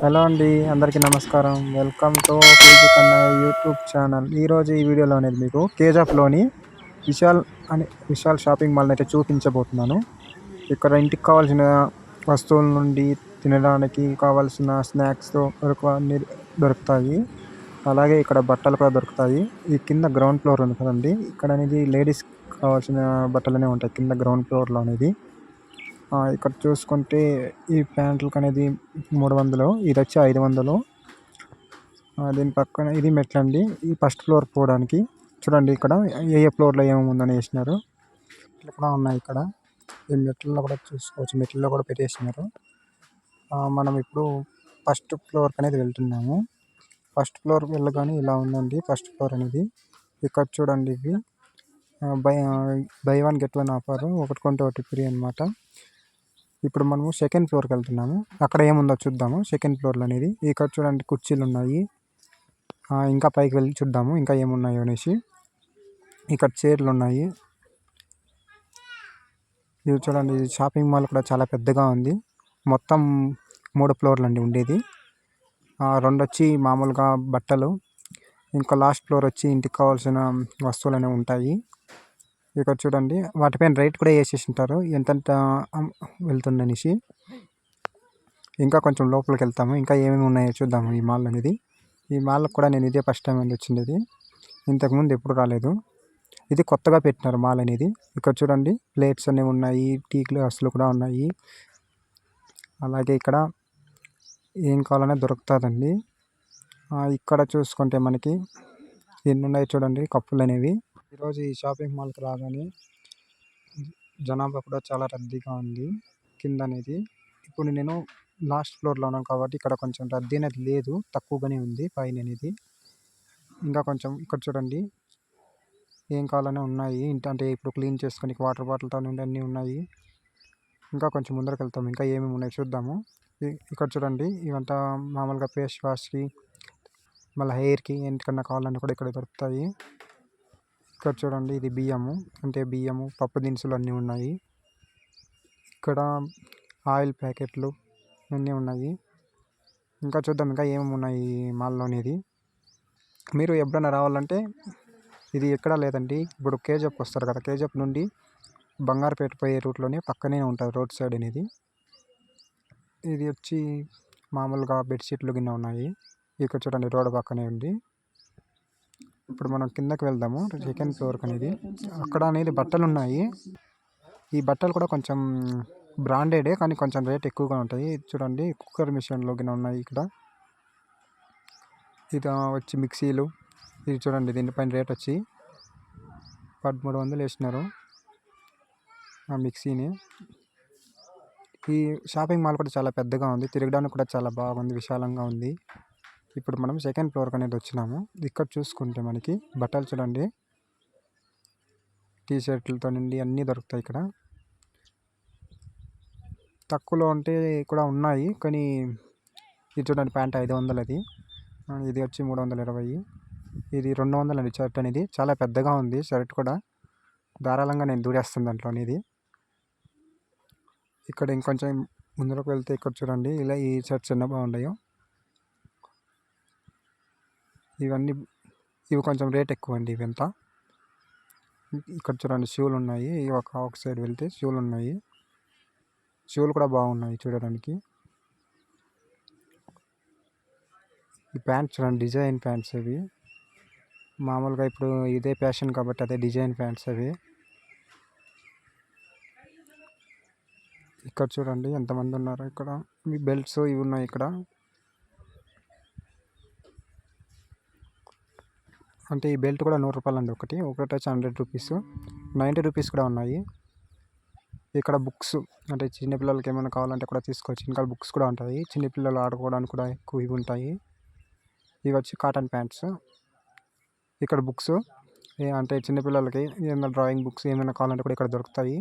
Hello అండి అందరికీ నమస్కారం. Welcome to PG Kannaiah YouTube channel. ఈరోజు ఈ వీడియోలో అనేది మీకు కేజాఫ్లోని విశాల్ అని విశాల్ షాపింగ్ మాల్ అయితే చూపించబోతున్నాను. ఇక్కడ ఇంటికి కావాల్సిన వస్తువుల నుండి తినడానికి కావాల్సిన స్నాక్స్ వరకు అన్నీ దొరుకుతాయి. అలాగే ఇక్కడ బట్టలు కూడా దొరుకుతాయి. ఈ కింద గ్రౌండ్ ఫ్లోర్ ఉంది కదండి. ఇక్కడ అనేది లేడీస్ కావాల్సిన బట్టలనే ఉంటాయి. కింద గ్రౌండ్ ఫ్లోర్లో అనేది. ఇక్కడ చూసుకుంటే ఈ ప్యాంట్లకు అనేది మూడు వందలు ఇది వచ్చి ఐదు వందలు. దీని పక్కన ఇది మెట్లు అండి. ఈ ఫస్ట్ ఫ్లోర్ పోవడానికి. చూడండి ఇక్కడ ఏ ఏ ఫ్లోర్లో ఏమేమి ఉందని వేసినారు. మెట్లు కూడా ఉన్నాయి ఇక్కడ. ఈ మెట్లలో కూడా చూసుకోవచ్చు. మెట్లలో కూడా పెట్టేసినారు. మనం ఇప్పుడు ఫస్ట్ ఫ్లోర్కి అనేది వెళ్తున్నాము. ఫస్ట్ ఫ్లోర్ వెళ్ళగానే ఇలా ఉందండి. ఫస్ట్ ఫ్లోర్ అనేది. ఇక్కడ చూడండి ఇవి. Buy buy one get one offer. ఒకటి కొంటే ఒకటి ఫ్రీ అనమాట ఇప్పుడు మనము సెకండ్ ఫ్లోర్కి వెళ్తున్నాము. అక్కడ ఏముందో చూద్దాము. సెకండ్ ఫ్లోర్లో అనేది ఇక్కడ చూడండి కుర్చీలు ఉన్నాయి. ఇంకా పైకి వెళ్ళి చూద్దాము. ఇంకా ఏమున్నాయో అనేసి. ఇక్కడ చైర్లు ఉన్నాయి. ఇది చూడండి షాపింగ్ మాల్ కూడా చాలా పెద్దగా ఉంది. మొత్తం మూడు ఫ్లోర్లు అండి ఉండేది. రెండు వచ్చి మామూలుగా బట్టలు. ఇంకా లాస్ట్ ఫ్లోర్ వచ్చి ఇంటికి కావాల్సిన వస్తువులు అనేవి ఉంటాయి. ఇక్కడ చూడండి. వాటిపైన రేట్ కూడా వేసేసి ఉంటారు ఎంతెంత వెళ్తుందనేసి. ఇంకా కొంచెం లోపలికి వెళ్తాము. ఇంకా ఏమేమి ఉన్నాయో చూద్దాము ఈ మాల్ అనేది. ఈ మాల్కి కూడా నేను ఇదే ఫస్ట్ టైం అండి వచ్చింది ఇంతకుముందు ఎప్పుడు రాలేదు. ఇది కొత్తగా పెట్టినారు మాల్ అనేది. ఇక్కడ చూడండి. ప్లేట్స్ అనేవి ఉన్నాయి. టీ గ్లాసులు కూడా ఉన్నాయి. అలాగే ఇక్కడ ఏం కావాలన్నా దొరుకుతుందండి. ఇక్కడ చూసుకుంటే మనకి ఎన్ని ఉన్నాయి చూడండి. కప్పులు అనేవి. ఈరోజు ఈ షాపింగ్ మాల్కి రాగానే జనాభా కూడా చాలా రద్దీగా ఉంది కింద అనేది ఇప్పుడు నేను లాస్ట్ ఫ్లోర్లో ఉన్నాను కాబట్టి ఇక్కడ కొంచెం రద్దీ అనేది లేదు తక్కువగానే ఉంది పైన అనేది ఇంకా కొంచెం ఇక్కడ చూడండి ఏం కావాలనే ఉన్నాయి. అంటే ఇప్పుడు క్లీన్ చేసుకుని వాటర్ బాటిల్తో నుండి అన్నీ ఉన్నాయి. ఇంకా కొంచెం ముందరకు వెళ్తాము ఇంకా ఏమేమి ఉన్నాయి చూద్దాము. ఇక్కడ చూడండి ఇవంతా మామూలుగా ఫేస్ వాష్కి మళ్ళీ హెయిర్కి ఎందుకన్నా కావాలన్నీ కూడా ఇక్కడ దొరుకుతాయి. ఇక్కడ చూడండి ఇది బియ్యము. అంటే బియ్యము పప్పు దినుసులు అన్నీ ఉన్నాయి. ఇక్కడ ఆయిల్ ప్యాకెట్లు అన్నీ ఉన్నాయి. ఇంకా చూద్దాం ఇంకా ఏమేమి ఉన్నాయి మాల్లోనేది మీరు ఎప్పుడైనా రావాలంటే ఇది ఎక్కడా లేదండి. ఇప్పుడు కేజప్ వస్తారు కదా కేజప్ నుండి బంగారుపేట పోయే రూట్లోనే పక్కనే ఉంటుంది రోడ్ సైడ్ అనేది. ఇది వచ్చి మామూలుగా బెడ్షీట్లు గిన్నె ఉన్నాయి. ఇక్కడ చూడండి రోడ్ పక్కనే ఉంది. ఇప్పుడు మనం కిందకి వెళ్దాము సెకండ్ ఫ్లోర్కి అనేది అక్కడ అనేది బట్టలు ఉన్నాయి ఈ బట్టలు కూడా కొంచెం బ్రాండెడే కానీ కొంచెం రేట్ ఎక్కువగా ఉంటాయి. చూడండి కుక్కర్ మిషన్లో ఉన్నాయి ఇక్కడ. ఇది వచ్చి మిక్సీలు. ఇది చూడండి దీనిపైన రేట్ వచ్చి పదమూడు వందలు వేసినారు. ఆ మిక్సీని. ఈ షాపింగ్ మాల్ కూడా చాలా పెద్దగా ఉంది. తిరగడానికి కూడా చాలా బాగుంది విశాలంగా ఉంది. ఇప్పుడు మనం సెకండ్ ఫ్లోర్ అనేది వచ్చినాము. ఇక్కడ చూసుకుంటే మనకి బట్టలు చూడండి. టీ షర్ట్లతో నుండి అన్నీ దొరుకుతాయి ఇక్కడ. తక్కువలో ఉంటే కూడా ఉన్నాయి కానీ ఇది చూడండి ప్యాంట్ ఐదు వందలు అది ఇది వచ్చి మూడు వందల ఇరవై. ఇది రెండు వందలు అండి షర్ట్ అనేది. చాలా పెద్దగా ఉంది షర్ట్ కూడా. ధారాళంగా నేను దూడేస్తుంది దాంట్లో అనేది. ఇక్కడ ఇంకొంచెం ముందరకు వెళ్తే ఇక్కడ చూడండి ఇలా ఈ షర్ట్స్ ఎన్నో బాగున్నాయో ఇవన్నీ ఇవి కొంచెం రేట్ ఎక్కువ అండి ఇవంతా. ఇక్కడ చూడండి షూలు ఉన్నాయి. ఒక ఒక సైడ్ వెళ్తే షూలు ఉన్నాయి. షూలు కూడా బాగున్నాయి చూడడానికి. ఈ ప్యాంట్స్ చూడండి డిజైన్ ప్యాంట్స్ అవి. మామూలుగా ఇప్పుడు ఇదే ఫ్యాషన్ కాబట్టి అదే డిజైన్ ప్యాంట్స్ అవి. ఇక్కడ చూడండి ఎంతమంది ఉన్నారు ఇక్కడ. బెల్ట్స్ ఇవి ఉన్నాయి ఇక్కడ. అంటే ఈ బెల్ట్ కూడా నూరు రూపాయలు అండి ఒకటి. ఒకటి వచ్చి హండ్రెడ్ రూపీస్. నైంటీ రూపీస్ కూడా ఉన్నాయి. ఇక్కడ బుక్స్ అంటే చిన్నపిల్లలకి ఏమైనా కావాలంటే కూడా తీసుకోవచ్చు. ఇంకా బుక్స్ కూడా ఉంటాయి. చిన్నపిల్లలు ఆడుకోవడానికి కూడా ఎక్కువ ఇవి ఉంటాయి. ఇవి వచ్చి కాటన్ ప్యాంట్స్. ఇక్కడ బుక్స్ అంటే చిన్నపిల్లలకి ఏమైనా డ్రాయింగ్ బుక్స్ ఏమైనా కావాలంటే కూడా ఇక్కడ దొరుకుతాయి.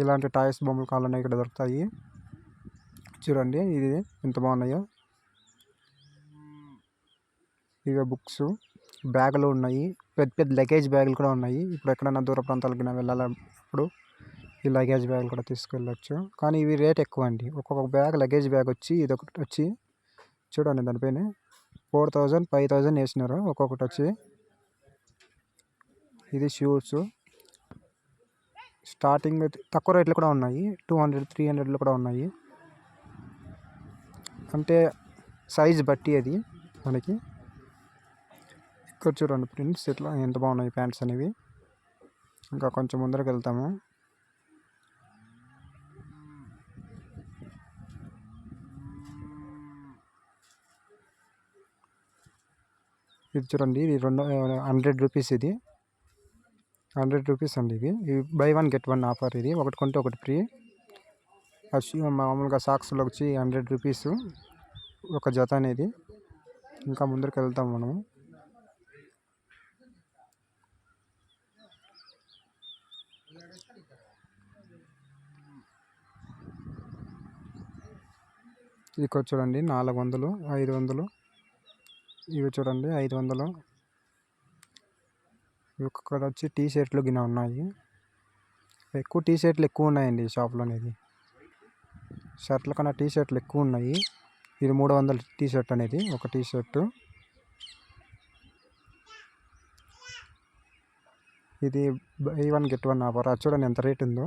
ఇలాంటి టాయ్స్ బొమ్మలు కావాలన్నా ఇక్కడ దొరుకుతాయి. చూడండి ఇది ఎంత బాగున్నాయో. ఇవే బుక్స్. బ్యాగులు ఉన్నాయి. పెద్ద పెద్ద లగేజ్ బ్యాగులు కూడా ఉన్నాయి. ఇప్పుడు ఎక్కడైనా దూర ప్రాంతాలకు వెళ్ళాలన్నప్పుడు ఈ లగేజ్ బ్యాగులు కూడా తీసుకెళ్ళొచ్చు. కానీ ఇవి రేట్ ఎక్కువ అండి. ఒక్కొక్క బ్యాగ్ లగేజ్ బ్యాగ్ వచ్చి ఇది ఒకటి వచ్చి చూడండి దానిపైన ఫోర్ థౌజండ్ ఫైవ్ థౌజండ్ వేసినారు. ఒక్కొక్కటి వచ్చి. ఇది షూస్. స్టార్టింగ్ తక్కువ రేట్లు కూడా ఉన్నాయి. టూ హండ్రెడ్ త్రీ హండ్రెడ్లో కూడా ఉన్నాయి. అంటే సైజ్ బట్టి అది మనకి. ఇక్కడ చూడండి ప్రింట్స్ ఇట్లా ఎంత బాగున్నాయి ప్యాంట్స్ అనేవి. ఇంకా కొంచెం ముందరకు వెళ్తాము. ఇది చూడండి ఇది రెండు హండ్రెడ్ రూపీస్ ఇది. హండ్రెడ్ రూపీస్ అండి ఇది. ఇవి buy one get one offer ఇది. ఒకటి కొంటే ఒకటి ఫ్రీ మామూలుగా సాక్స్లో వచ్చి హండ్రెడ్ రూపీస్ ఒక జత అనేది. ఇంకా ముందరికి వెళ్తాం మనము. ఇక్కడ చూడండి నాలుగు వందలు ఐదు వందలు ఇవి చూడండి ఐదు వందలు ఇక్కడ వచ్చి టీ షర్ట్లు గిన్నె ఉన్నాయి. ఎక్కువ టీ షర్ట్లు ఎక్కువ ఉన్నాయండి ఈ షాప్లో అనేది. షర్ట్ల కన్నా టీ షర్ట్లు ఎక్కువ ఉన్నాయి. ఇది మూడు వందల టీ షర్ట్ అనేది ఒక టీ షర్టు ఇది buy one get one offer. అది చూడండి ఎంత రేట్ ఉందో.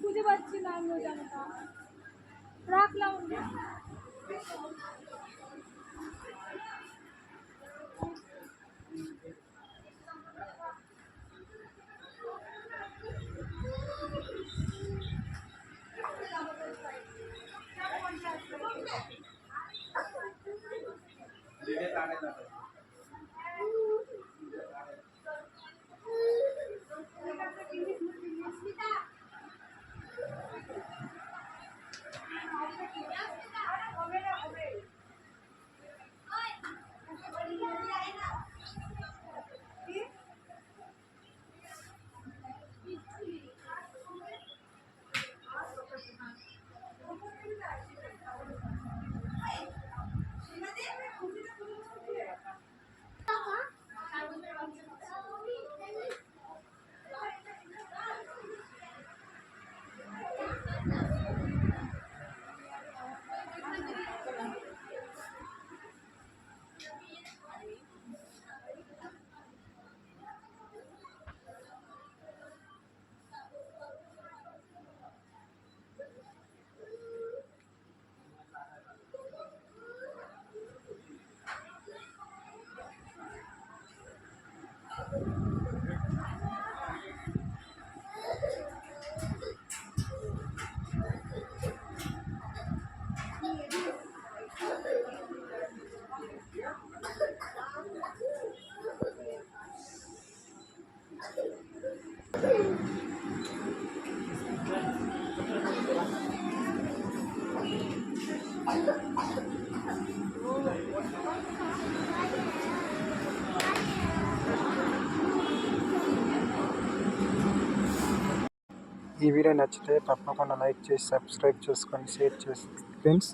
খুঁজে পাচ্ছি না আমি राख लावून ఈ వీడియో నచ్చితే తప్పకుండా లైక్ చేసి సబ్స్క్రైబ్ చేసుకొని షేర్ చేసి ఫ్రెండ్స్.